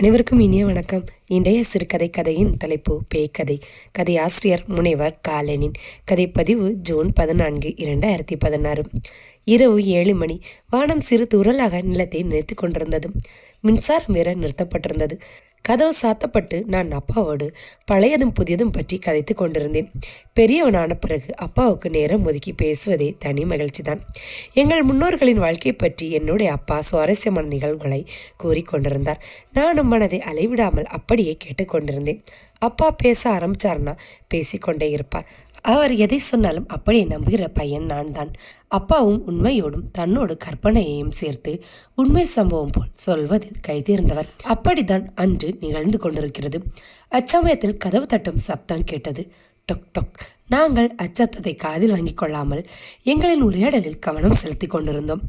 அனைவருக்கும் இனிய வணக்கம். இன்றைய சிறுகதை கதையின் தலைப்பு பேய்க்கதை கதை ஆசிரியர் முனைவர் காலனின். பதிவு ஜூன் பதினான்கு இரண்டாயிரத்தி பதினாறு. இரவு ஏழு மணி. வானம் சிறு துரலாக நிலத்தை நினைத்து கொண்டிருந்தது. மின்சாரம் வேற நிறுத்தப்பட்டிருந்தது. கதவு சாத்தப்பட்டு நான் அப்பாவோடு பழையதும் புதியதும் பற்றி கதைத்து கொண்டிருந்தேன். பெரியவனான பிறகு அப்பாவுக்கு நேரம் ஒதுக்கி பேசுவதே தனி மகிழ்ச்சிதான். எங்கள் முன்னோர்களின் வாழ்க்கை பற்றி என்னுடைய அப்பா சுவாரஸ்யமான நிகழ்வுகளை கூறிக்கொண்டிருந்தார் நானும் மனதை அலைவிடாமல் அப்படியே கேட்டுக்கொண்டிருந்தேன் அப்பா பேச ஆரம்பிச்சார்னா பேசிக்கொண்டே இருப்பார். அவர் எதை சொன்னாலும் அப்படியே நம்புகிற பையன் நான் தான் அப்பாவும் உண்மையோடும் தன்னோடு கற்பனையையும் சேர்த்து உண்மை சம்பவம் போல் சொல்வதில் கைதேர்ந்தவர். அப்படித்தான் அன்று நிகழ்ந்து கொண்டிருக்கிறது. அச்சமயத்தில் கதவு தட்டும் சத்தம் கேட்டது. டொக் டொக். நாங்கள் அச்சத்தத்தை காதில் வாங்கிக் கொள்ளாமல் எங்களின் உரையாடலில் கவனம் செலுத்தி கொண்டிருந்தோம்.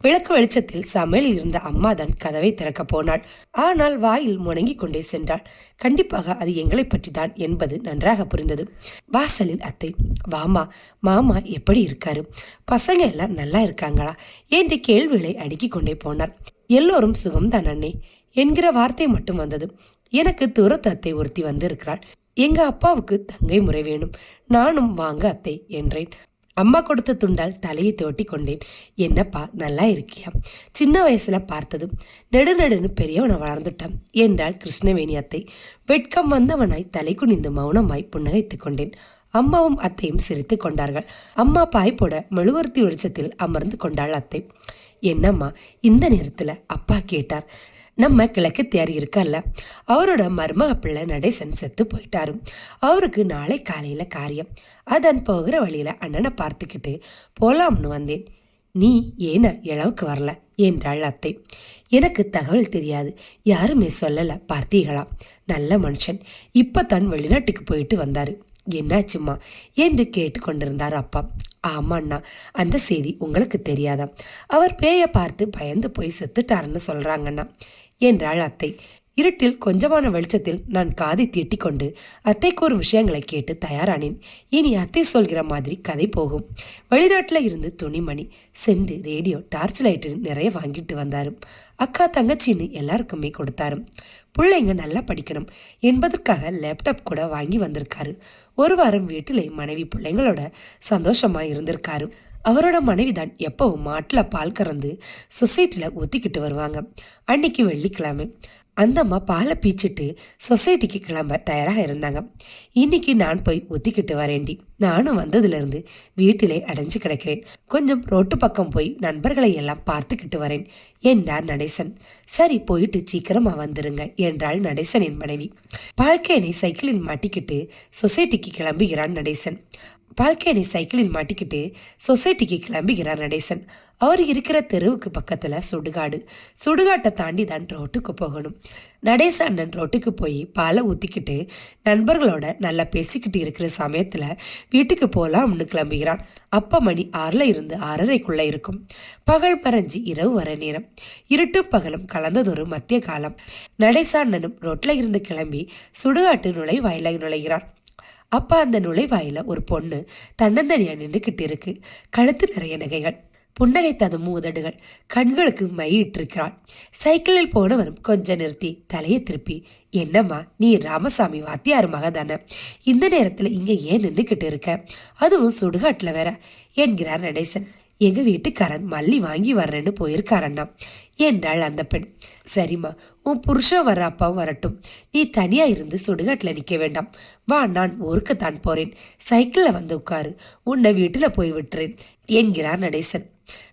விளக்கு வெளிச்சத்தில் சமையலில் இருந்த அம்மா தான் கதவை திறக்கப் போனாள். ஆனால் வாயில் முணங்கிக் கொண்டே சென்றாள். கண்டிப்பாக அது எங்களை பற்றி தான் என்பது நன்றாக புரிந்தது. வாசலில் அத்தை வாமா மாமா எப்படி இருக்காரு? பசங்க எல்லாம் நல்லா இருக்காங்களா? என்று கேள்விகளை அடுக்கிக் கொண்டே போனார். எல்லோரும் சுகம்தான் அண்ணே என்கிற வார்த்தை மட்டும் வந்தது. எனக்கு தூரத்தத்தை ஒருத்தி வந்திருக்கிறாள். எங்க அப்பாவுக்கு தங்கை முறை வேணும். நானும் வாங்க அத்தை என்றேன். அம்மா கொடுத்த துண்டால் தலையை தோட்டி கொண்டேன். என்னப்பா நல்லா இருக்கியா? சின்ன வயசுல பார்த்ததும் நெடுநடுன்னு பெரியவனை வளர்ந்துட்டான் என்றாள் கிருஷ்ணவேணி அத்தை. வெட்கம் வந்தவனாய் தலை குனிந்து மௌனமாய் புன்னகைத்துக் கொண்டேன். அம்மாவும் அத்தையும் சிரித்து கொண்டார்கள். அம்மா பாய் போட மெழுகுவர்த்தி வெளிச்சத்தில் அமர்ந்து கொண்டாள் அத்தை. என்னம்மா இந்த நேரத்தில் அப்பா கேட்டார். நம்ம கிழக்கு தேர் இருக்கல்ல அவரோட மருமக பிள்ளை நடேசன் செத்து போயிட்டாரு. அவருக்கு நாளை காலையில் காரியம். அதன் போகிற வழியில் அண்ணனை பார்த்துக்கிட்டு போலாம்னு வந்தேன். நீ ஏன இளவுக்கு வரல? என்றாள் அத்தை. எனக்கு தகவல் தெரியாது. யாருமே சொல்லலை. பார்த்தீங்களா நல்ல மனுஷன். இப்போ தான் வெளிநாட்டுக்கு போயிட்டு வந்தார். என்னாச்சும்மா? என்று கேட்டு கொண்டிருந்தார் அப்பா. ஆமாண்ணா. அந்த செய்தி உங்களுக்கு தெரியாதா? அவர் பேயை பார்த்து பயந்து போய் செத்துட்டாருன்னு சொல்கிறாங்கண்ணா என்றாள் அத்தை. இருட்டில் கொஞ்சமான வெளிச்சத்தில் நான் காதை தீட்டிக்கொண்டு அத்தை கூறும் விஷயங்களை கேட்டு தயாரானேன். இனி அத்தை சொல்கிற மாதிரி கதை போகும். வெளிநாட்டில் இருந்து துணிமணி செண்டு ரேடியோ டார்ச் லைட்டு நிறைய வாங்கிட்டு வந்தாரு. அக்கா தங்கச்சின்னு எல்லாருக்குமே கொடுத்தாரும் பிள்ளைங்க நல்லா படிக்கணும். என்பதற்காக லேப்டாப் கூட வாங்கி வந்திருக்காரு. ஒரு வாரம் வீட்டிலே மனைவி பிள்ளைங்களோட சந்தோஷமா இருந்திருக்காரு. அவரோட மனைவி தான் எப்பவும் மாட்டில் பால் கறந்து சொசைட்டியில் ஒத்திக்கிட்டு வருவாங்க. அன்னைக்கு வெள்ளிக்கிழமை. அந்த அம்மா பாலை பீச்சிட்டு சொசைட்டிக்கு கிளம்ப தயாராக இருந்தாங்க. இன்னைக்கு நான் போய் ஒத்திக்கிட்டு வரேண்டி நானும் வந்ததுலேருந்து வீட்டிலே அடைஞ்சு கிடக்கிறேன். கொஞ்சம் ரோட்டு பக்கம் போய் நண்பர்களை எல்லாம் பார்த்துக்கிட்டு வரேன் என்றார் நடேசன். சரி போயிட்டு சீக்கிரமா வந்துருங்க என்றாள் நடேசனின் மனைவி. பால்கேனை சைக்கிளில் மாட்டிக்கிட்டு சொசைட்டிக்கு கிளம்புகிறான் நடேசன். பால்கேனை சைக்கிளில் மாட்டிக்கிட்டு சொசைட்டிக்கு கிளம்புகிறார் நடேசன். அவர் இருக்கிற தெருவுக்கு பக்கத்தில் சுடுகாடு. சுடுகாட்டை தாண்டி தான் ரோட்டுக்கு போகணும். நடேச அண்ணன் ரோட்டுக்கு போய் பாலை ஊற்றிக்கிட்டு நண்பர்களோட நல்லா பேசிக்கிட்டு இருக்கிற சமயத்தில் வீட்டுக்கு போகலாம்னு கிளம்புகிறான். அப்போ மணி ஆறில் இருந்து ஆறரைக்குள்ளே இருக்கும். பகல் மறைஞ்சி இரவு வர நேரம். இருட்டும் பகலும் கலந்ததொரு மத்திய காலம். நடேச அண்ணனும் ரோட்டில் இருந்து கிளம்பி சுடுகாட்டு நுழை நுழைவாயில நுழைகிறார். அப்பா அந்த நுழைவாயில ஒரு பொண்ணு தன்னந்தனியா நின்றுக்கிட்டு இருக்கு. கழுத்து நிறைய நகைகள். புன்னகை ததும் மூதடுகள். கண்களுக்கு மையிட்டிருக்கிறாள் சைக்கிளில் போனவரும் கொஞ்சம் நிறுத்தி தலையை திருப்பி என்னம்மா நீ ராமசாமி வாத்தியார் மக தானே? இந்த நேரத்துல இங்க ஏன் நின்றுக்கிட்டு இருக்க? அதுவும் சுடுகாட்டுல வேற என்கிறார் நடேசன். எங்கள் வீட்டுக்காரன் மல்லி வாங்கி வர்றேன்னு போயிருக்காரண்ணா. என்றாள் அந்த பெண். சரிம்மா உன் புருஷன் வர அப்பாவும் வரட்டும். நீ தனியாக இருந்து சுடுகாட்டில் நிற்க வேண்டாம். வா நான் ஊருக்குத்தான் போகிறேன் சைக்கிளில் வந்து உட்காரு. உன்னை வீட்டில் போய் விட்டுறேன் என்கிறார் நடேசன்.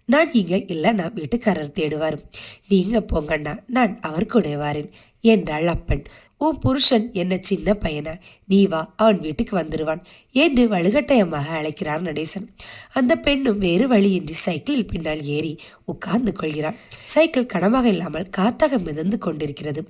நான் இங்கே இல்லைன்னா வீட்டுக்காரர் தேடுவார். நீங்கள் போங்கண்ணா நான் அவர் கூட வாரேன் என்றாள் அப்பன். உன் புருஷன் என்ன சின்ன பையனா? நீ வா அவன் வீட்டுக்கு வந்துடுவான் என்று வலுகட்டயமாக அழைக்கிறார் நடேசன். அந்த பெண்ணும் வேறு வழியின்றி சைக்கிளில் பின்னால் ஏறி உட்கார்ந்து கொள்கிறாள். சைக்கிள் கனமாக இல்லாமல் காத்தாக மிதந்து கொண்டிருக்கிறது.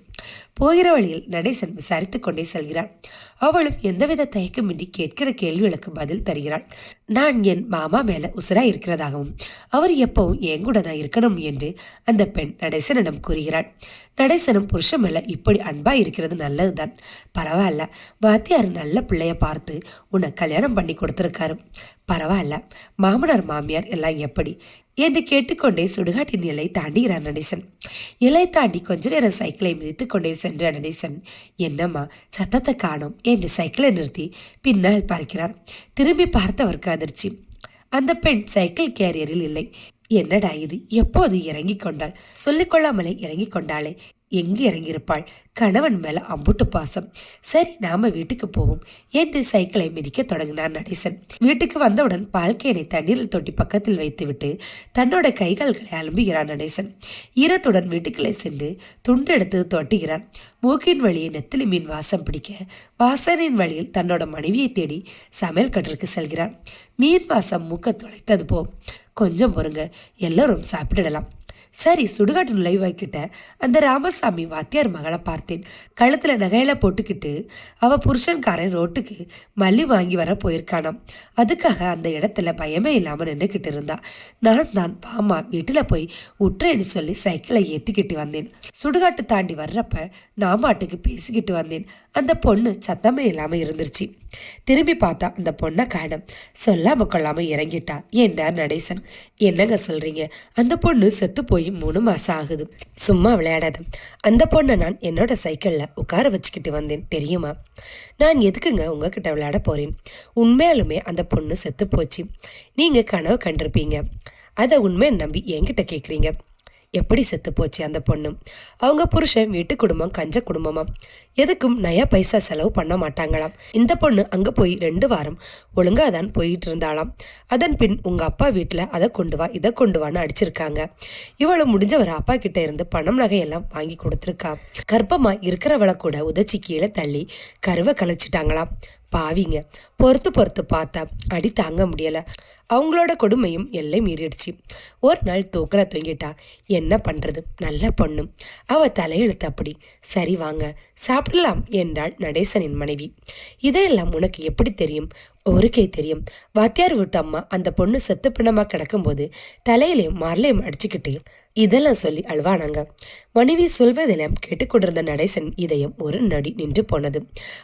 போகிற வழியில் நடேசன் விசாரித்துக் கொண்டே செல்கிறார் அவளும் எந்தவித தயக்கமின்றி கேட்கிற கேள்விகளுக்கு பதில் தருகிறாள். நான் என் மாமா மேல உசுரா இருக்கிறதாகவும் அவர் எப்பவும் என் கூட தான் இருக்கணும் என்று அந்த பெண் நடேசனிடம் கூறுகிறாள். நடேசனும் புருஷன் மேல இப்படி அன்பா இருக்கிறது நல்லதுதான். பரவாயில்ல வாத்தியார் நல்ல பிள்ளைய பார்த்து உன்னை கல்யாணம் பண்ணி கொடுத்துருக்காரு. பரவாயில்ல மாமனார் மாமியார் எல்லாம் எப்படி என்று கேட்டுக்கொண்டே சுடுகாட்டின் எல்லை தாண்டுகிறான் நடேசன். இலை தாண்டி கொஞ்ச நேரம் சைக்கிளை மிதித்து கொண்டே சென்ற நடேசன் என்னம்மா சத்தத்தை காணோம் என்று சைக்கிளை நிறுத்தி பின்னால் பார்க்கிறார். திரும்பி பார்த்தவருக்கு அதிர்ச்சி அந்த பெண் சைக்கிள் கேரியரில் இல்லை. என்னடா இது? எப்போது இறங்கிக் கொண்டாள்? சொல்லிக்கொள்ளாமலே இறங்கிக் கொண்டாளே. எங்கு இறங்கியிருப்பாள்? கணவன் மேலே அம்புட்டு பாசம். சரி நாம வீட்டுக்கு போவோம் என்று சைக்கிளை மிதிக்க தொடங்கினார் நடேசன். வீட்டுக்கு வந்தவுடன் பால்கேனை தண்ணீரில் தொட்டி பக்கத்தில் வைத்துவிட்டு தன்னோட கைகால்களை அலம்புகிறார் நடேசன். ஈரத்துடன் வீட்டுக்குள்ளே சென்று துண்டு எடுத்து தொட்டுகிறார். மூக்கின் வழியை நெத்திலி மீன் வாசம் பிடிக்க வாசனின் வழியில் தன்னோட மனைவியை தேடி சமையல் கட்டிற்கு செல்கிறார். மீன் வாசம் மூக்க துளைத்தது போ கொஞ்சம் பொறுங்க எல்லோரும் சாப்பிடலாம். சரி சுடுகாட்டு நுழைவாய்க்கிட்ட அந்த ராமசாமி வாத்தியார் மகளை பார்த்தேன். கழுத்தில் நகையில போட்டுக்கிட்டு அவ புருஷன்காரன் ரோட்டுக்கு மல்லி வாங்கி வர போயிருக்கானாம். அதுக்காக அந்த இடத்துல பயமே இல்லாமல் நின்றுக்கிட்டு இருந்தா. நான் தான் பாமா வீட்டில் போய் உற்றேன்னு சொல்லி சைக்கிளை ஏற்றிக்கிட்டு வந்தேன். சுடுகாட்டு தாண்டி வர்றப்ப நான் பாட்டுக்கு பேசிக்கிட்டு வந்தேன். அந்த பொண்ணு சத்தமே இல்லாமல் இருந்துருச்சு. திரும்பி பார்த்தா அந்த பொண்ணை காணும். சொல்லாம கொள்ளாம இறங்கிட்டா. என்றார் நடேசன்? என்னங்க சொல்றீங்க? அந்த பொண்ணு செத்து போய் மூணு மாசம் ஆகுது. சும்மா விளையாடாது. அந்த பொண்ணை நான் என்னோட சைக்கிளில் உட்கார வச்சுக்கிட்டு வந்தேன். தெரியுமா? நான் எதுக்குங்க உங்ககிட்ட விளையாட போறேன்? உண்மையாலுமே அந்த பொண்ணு செத்து போச்சு. நீங்க கனவு கண்டிருப்பீங்க. அதை உண்மையை நம்பி என்கிட்ட கேட்குறீங்க எப்படி செத்து போச்சு அந்த பொண்ணு? அவங்க புருஷன் வீட்டு குடும்பம் கஞ்ச குடும்பமா? எதுக்கும் நயா பைசா செலவு பண்ண மாட்டாங்களாம். இந்த பொண்ணு அங்க போய் ரெண்டு வாரம் ஒழுங்கா தான் போயிட்டு இருந்தாளாம் அதன் பின் உங்க அப்பா வீட்டுல அதை கொண்டு வா இதை கொண்டு வான்னு அடிச்சிருக்காங்க. இவளும் முடிஞ்சவர் அப்பா கிட்ட இருந்து பணம் நகையெல்லாம் வாங்கி கொடுத்துருக்கா. கர்ப்பமா இருக்கிறவளை கூட உதச்சி கீழே தள்ளி கருவை கலைச்சிட்டாங்களாம். பாவிங்க. பொறுத்து பொறுத்து பார்த்தா அடி தாங்க முடியலை. அவங்களோட கொடுமையும் எல்லை மீறிடுச்சு. ஒரு நாள் தூக்கில் தொங்கிட்டா. என்ன பண்ணுறது நல்ல பொண்ணு. அவ தலையெழுத்து அப்படி. சரி வாங்க சாப்பிடலாம் என்றாள் நடேசனின் மனைவி. இதையெல்லாம் உனக்கு எப்படி தெரியும்? ஒருக்கே தெரியும். வாத்தியார் வீட்டு அம்மா அந்த பொண்ணு செத்து பிணமாக கிடக்கும்போது தலையிலையும் மார்லையும் அடிச்சுக்கிட்டு இதெல்லாம் சொல்லி அழுவானாங்க. மனைவி சொல்வதெல்லாம் கேட்டுக்கொண்டிருந்த நடேசன் இதயம் ஒரு நடி நின்று போனது.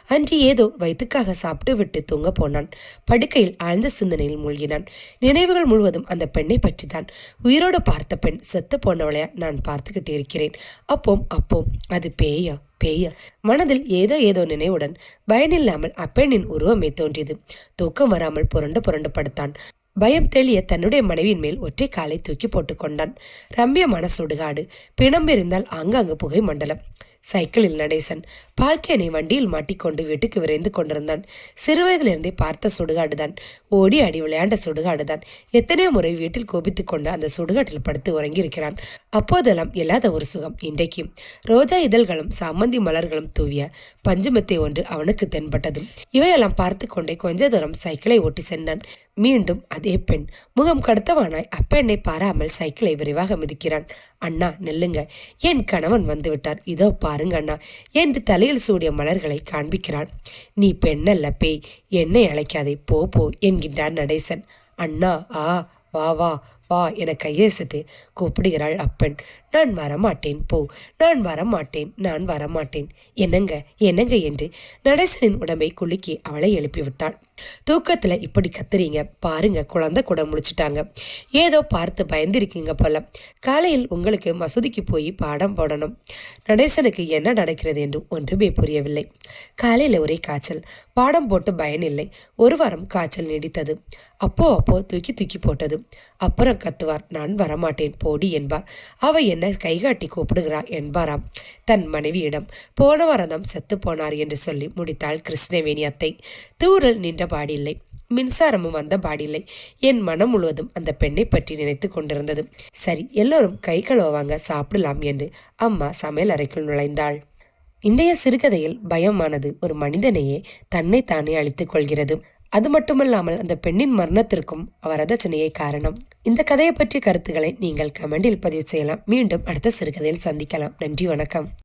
அன்று ஏதோ வயிற்றுக்காக சாப்பிட்டு விட்டு தூங்க போனான். படுக்கையில் ஆழ்ந்த சிந்தனையில் மூழ்கினான். நினைவுகள் முழுவதும் அந்த பெண்ணை பற்றி தான் உயிரோடு பார்த்த பெண் செத்து போனவளையா நான் பார்த்துக்கிட்டு இருக்கிறேன். அப்போம் அப்போம் அது பேயா? பேய மனதில் ஏதோ ஏதோ நினைவுடன் பயனில்லாமல் அப்பெண்ணின் உருவமே தோன்றியது. தூக்கம் வராமல் புரண்டு புரண்டு படுத்தான். பயம் தெளிய தன்னுடைய மனைவியின் மேல் ஒற்றை காலை தூக்கி போட்டுக்கொண்டான் ரம்யமான சுடுகாடு பிணம்பிருந்தால் ஆங்காங்கு புகை மண்டலம். சைக்கிளில் நடேசன் பால்கேனை வண்டியில் மாட்டிக்கொண்டு வீட்டுக்கு விரைந்து கொண்டிருந்தான். சிறுவயதிலிருந்தே பார்த்த சுடுகாடுதான். ஓடி ஆடி விளையாண்ட சுடுகாடுதான். எத்தனையோ முறை வீட்டில் கோபித்துக் கொண்டு அந்த சுடுகாட்டில் படுத்து உறங்கியிருக்கிறான். அப்போதெல்லாம் இல்லாத ஒரு சுகம் இன்றைக்கு ரோஜா இதழ்களும் சாமந்தி மலர்களும் தூவிய பஞ்சுமத்தை ஒன்று அவனுக்கு தென்பட்டது. இவையெல்லாம் பார்த்து கொண்டே கொஞ்ச தூரம் சைக்கிளை ஓட்டி சென்றான். மீண்டும் அதே பெண். முகம் கடத்தவானாய் அப்பெண்ணை பாராமல் சைக்கிளை விரைவாக மிதிக்கிறான். அண்ணா நெல்லுங்க. என் கணவன் வந்து விட்டார் இதோ பாருங்க அண்ணா என்று தலையில் சூடிய மலர்களை காண்பிக்கிறான். நீ பெண்ணல்ல பேய் என்னை அழைக்காதே போ போ என்கின்றார் நடேசன். அண்ணா ஆ வா வா வா என கையேசித்து கூப்பிடுகிறாள் அப்பெண். நான் வரமாட்டேன். போ. நான் வரமாட்டேன். நான் வரமாட்டேன். என்னங்க? என்னங்க என்று நடேசனின் உடம்பை குலுக்கி அவளை எழுப்பிவிட்டாள். தூக்கத்துல இப்படி கத்துறீங்க. பாருங்க குழந்தை கூட முடிச்சிட்டாங்க ஏதோ பார்த்து பயந்திருக்கீங்க போல. காலையில் உங்களுக்கு மசூதிக்கு போய் பாடம் போடணும். நடேசனுக்கு என்ன நடக்கிறது என்று ஒன்றுமே புரியவில்லை. காலையில் ஒரே காய்ச்சல். பாடம் போட்டு பயனில்லை ஒரு வாரம் காய்ச்சல் நீடித்தது. அப்போ அப்போ தூக்கி தூக்கி போட்டது. அப்புறம் கத்துவார். நான் வரமாட்டேன். போடி என்பார். அவ என்ன என்ன கைகாட்டி கூப்பிடுகிறார் என்பாராம். தன் மனைவியிடம் போன வாரம் செத்து போனார் என்று சொல்லி முடித்தாள் கிருஷ்ணவேணி அத்தை. தூரல் நின்ற பாடில்லை. மின்சாரமும் வந்த பாடில்லை. என் மனம் முழுவதும் அந்த பெண்ணை பற்றி நினைத்து கொண்டிருந்தது. சரி எல்லோரும் கை கழுவாங்க சாப்பிடலாம் என்று அம்மா சமையல் அறைக்குள் நுழைந்தாள். இன்றைய சிறுகதையில் பயமானது ஒரு மனிதனையே தன்னை தானே அழித்துக் கொள்கிறது. அது மட்டுமல்லாமல் அந்த பெண்ணின் மரணத்திற்கும் வரதட்சணையை காரணம். இந்த கதையை பற்றிய கருத்துக்களை நீங்கள் கமெண்டில் பதிவு செய்யலாம். மீண்டும் அடுத்த சிறுகதையில் சந்திக்கலாம். நன்றி வணக்கம்.